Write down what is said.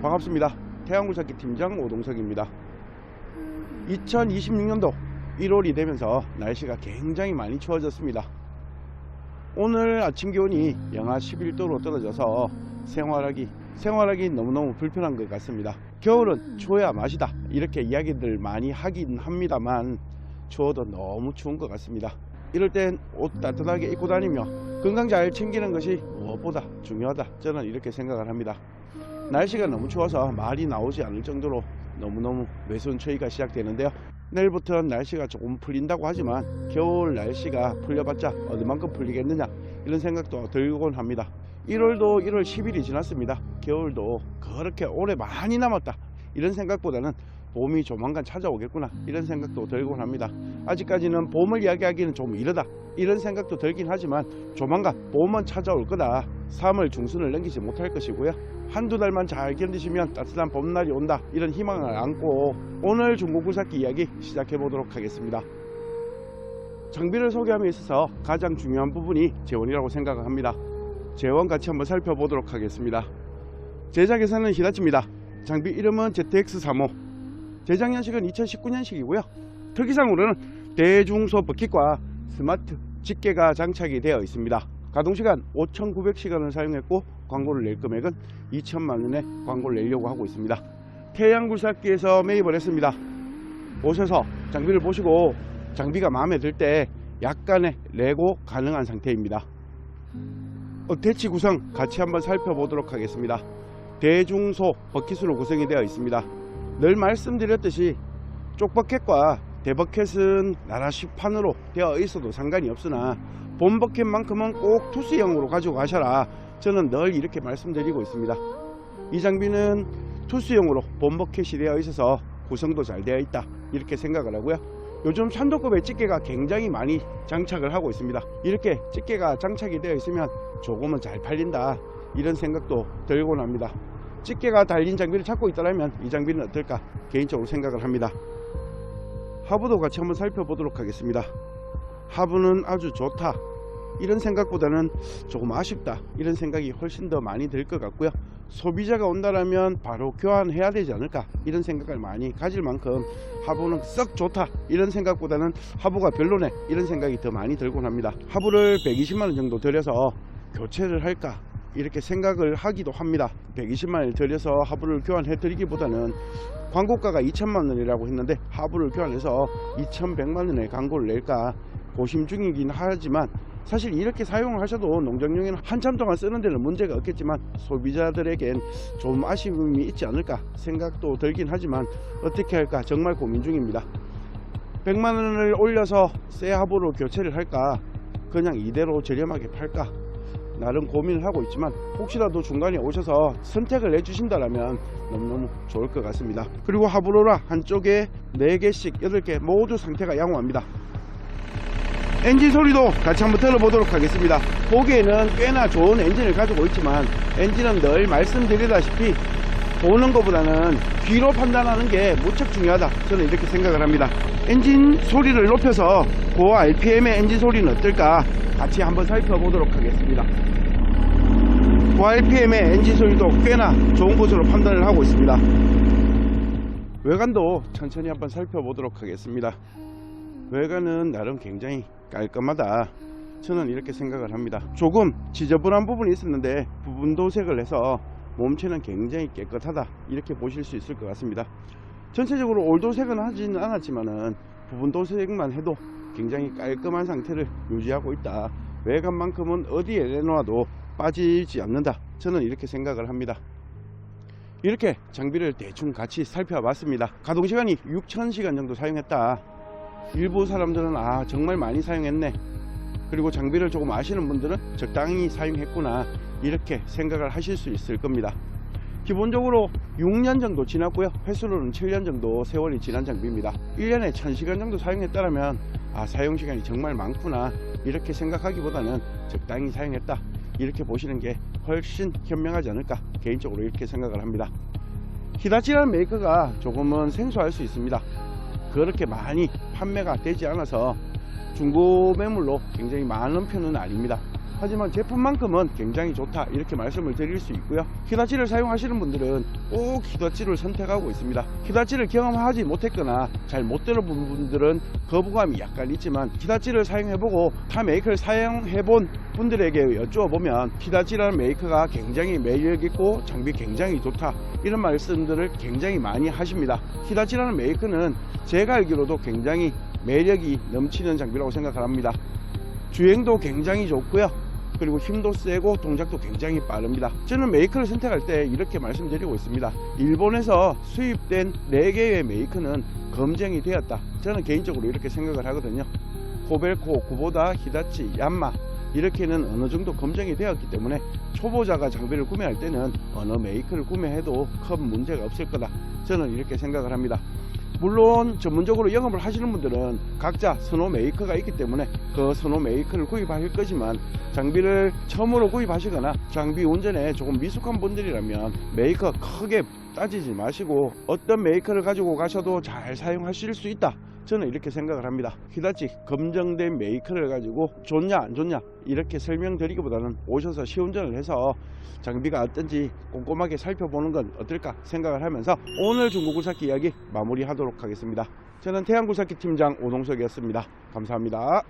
반갑습니다. 태양굴삭기 팀장 오동석입니다. 2026년도 1월이 되면서 날씨가 굉장히 많이 추워졌습니다. 오늘 아침 기온이 영하 11도로 떨어져서 생활하기 생활하기 너무너무 불편한 것 같습니다. 겨울은 추워야 맛이다 이렇게 이야기들 많이 하긴 합니다만 추워도 너무 추운 것 같습니다. 이럴 땐 옷 따뜻하게 입고 다니며 건강 잘 챙기는 것이 무엇보다 중요하다 저는 이렇게 생각을 합니다. 날씨가 너무 추워서 말이 나오지 않을 정도로 너무너무 외손 추위가 시작되는데요. 내일부터 날씨가 조금 풀린다고 하지만 겨울 날씨가 풀려봤자 어디만큼 풀리겠느냐 이런 생각도 들곤 합니다. 1월도 1월 10일이 지났습니다. 겨울도 그렇게 오래 많이 남았다 이런 생각보다는 봄이 조만간 찾아오겠구나 이런 생각도 들곤 합니다. 아직까지는 봄을 이야기하기는 좀 이르다 이런 생각도 들긴 하지만 조만간 봄은 찾아올 거다. 3월 중순을 넘기지 못할 것이고요. 한두 달만 잘 견디시면 따뜻한 봄날이 온다 이런 희망을 안고 오늘 중고굴삭기 이야기 시작해 보도록 하겠습니다. 장비를 소개함에 있어서 가장 중요한 부분이 재원이라고 생각을 합니다. 재원 같이 한번 살펴보도록 하겠습니다. 제작에서는 히다치입니다. 장비 이름은 ZX35 제작 연식은 2019년식이고요. 특이사항으로는 대중소 버킷과 스마트 집게가 장착이 되어 있습니다. 가동시간 5,900시간을 사용했고 광고를 낼 금액은 2천만 원의 광고를 내려고 하고 있습니다. 태양굴삭기에서 매입을 했습니다. 오셔서 장비를 보시고 장비가 마음에 들 때 약간의 레고 가능한 상태입니다. 어, 대치 구성 같이 한번 살펴보도록 하겠습니다. 대중소 버킷으로 구성이 되어 있습니다. 늘 말씀드렸듯이 쪽버켓과 대버켓은 나라시 판으로 되어 있어도 상관이 없으나 본버켓만큼은 꼭 투스형으로 가지고 가셔라. 저는 늘 이렇게 말씀드리고 있습니다. 이 장비는 투스형으로 본버켓이 되어 있어서 구성도 잘 되어 있다. 이렇게 생각을 하고요. 요즘 산도급의 집게가 굉장히 많이 장착을 하고 있습니다. 이렇게 집게가 장착이 되어 있으면 조금은 잘 팔린다. 이런 생각도 들곤 합니다. 집게가 달린 장비를 찾고 있다면 이 장비는 어떨까 개인적으로 생각을 합니다. 하부도 같이 한번 살펴보도록 하겠습니다. 하부는 아주 좋다. 이런 생각보다는 조금 아쉽다. 이런 생각이 훨씬 더 많이 들 것 같고요. 소비자가 온다라면 바로 교환해야 되지 않을까. 이런 생각을 많이 가질 만큼 하부는 썩 좋다. 이런 생각보다는 하부가 별로네. 이런 생각이 더 많이 들곤 합니다. 하부를 120만원 정도 들여서 교체를 할까. 이렇게 생각을 하기도 합니다. 120만원을 들여서 하부를 교환해 드리기보다는 광고가가 2천만 원이라고 했는데 하부를 교환해서 2,100만 원의 광고를 낼까 고심 중이긴 하지만 사실 이렇게 사용을 하셔도 농장용에는 한참 동안 쓰는 데는 문제가 없겠지만 소비자들에겐 좀 아쉬움이 있지 않을까 생각도 들긴 하지만 어떻게 할까 정말 고민 중입니다. 100만 원을 올려서 새 하부로 교체를 할까 그냥 이대로 저렴하게 팔까 나름 고민을 하고 있지만 혹시라도 중간에 오셔서 선택을 해주신다면 너무너무 좋을 것 같습니다. 그리고 하브로라 한쪽에 4개씩 8개 모두 상태가 양호합니다. 엔진 소리도 같이 한번 들어보도록 하겠습니다. 보기에는 꽤나 좋은 엔진을 가지고 있지만 엔진은 늘 말씀드리다시피 보는 것보다는 귀로 판단하는 게 무척 중요하다. 저는 이렇게 생각을 합니다. 엔진 소리를 높여서 고 RPM의 엔진 소리는 어떨까 같이 한번 살펴보도록 하겠습니다. 고 RPM의 엔진 소리도 꽤나 좋은 것으로 판단을 하고 있습니다. 외관도 천천히 한번 살펴보도록 하겠습니다. 외관은 나름 굉장히 깔끔하다. 저는 이렇게 생각을 합니다. 조금 지저분한 부분이 있었는데 부분 도색을 해서 몸체는 굉장히 깨끗하다. 이렇게 보실 수 있을 것 같습니다. 전체적으로 올도색은 하지는 않았지만은 부분 도색만 해도 굉장히 깔끔한 상태를 유지하고 있다. 외관만큼은 어디에 내놓아도 빠지지 않는다. 저는 이렇게 생각을 합니다. 이렇게 장비를 대충 같이 살펴봤습니다. 가동 시간이 6,000시간 정도 사용했다. 일부 사람들은 아 정말 많이 사용했네. 그리고 장비를 조금 아시는 분들은 적당히 사용했구나 이렇게 생각을 하실 수 있을 겁니다. 기본적으로 6년 정도 지났고요. 횟수로는 7년 정도 세월이 지난 장비입니다. 1년에 1000시간 정도 사용했다면 아 사용 시간이 정말 많구나 이렇게 생각하기보다는 적당히 사용했다 이렇게 보시는 게 훨씬 현명하지 않을까 개인적으로 이렇게 생각을 합니다. 히다치라는 메이커가 조금은 생소할 수 있습니다. 그렇게 많이 판매가 되지 않아서 중고 매물로 굉장히 많은 편은 아닙니다. 하지만 제품만큼은 굉장히 좋다 이렇게 말씀을 드릴 수 있고요. 히다치를 사용하시는 분들은 꼭 히다치를 선택하고 있습니다. 히다치를 경험하지 못했거나 잘 못 들어본 분들은 거부감이 약간 있지만 히다치를 사용해보고 타 메이커를 사용해본 분들에게 여쭈어보면 히다치라는 메이커가 굉장히 매력있고 장비 굉장히 좋다 이런 말씀들을 굉장히 많이 하십니다. 히다치라는 메이커는 제가 알기로도 굉장히 매력이 넘치는 장비라고 생각을 합니다 주행도 굉장히 좋고요. 그리고 힘도 세고 동작도 굉장히 빠릅니다. 저는 메이커를 선택할 때 이렇게 말씀드리고 있습니다. 일본에서 수입된 4개의 메이커는 검증이 되었다. 저는 개인적으로 이렇게 생각을 하거든요. 코벨코, 구보다, 히다치, 얀마 이렇게는 어느 정도 검증이 되었기 때문에 초보자가 장비를 구매할 때는 어느 메이커를 구매해도 큰 문제가 없을 거다. 저는 이렇게 생각을 합니다 물론 전문적으로 영업을 하시는 분들은 각자 선호 메이커가 있기 때문에 그 선호 메이커를 구입하실 거지만 장비를 처음으로 구입하시거나 장비 운전에 조금 미숙한 분들이라면 메이커 크게 따지지 마시고 어떤 메이커를 가지고 가셔도 잘 사용하실 수 있다 저는 이렇게 생각을 합니다. 히다치 검증된 메이커를 가지고 좋냐 안 좋냐 이렇게 설명드리기보다는 오셔서 시운전을 해서 장비가 어떤지 꼼꼼하게 살펴보는 건 어떨까 생각을 하면서 오늘 중고구사기 이야기 마무리하도록 하겠습니다. 저는 태양구사기 팀장 오동석이었습니다. 감사합니다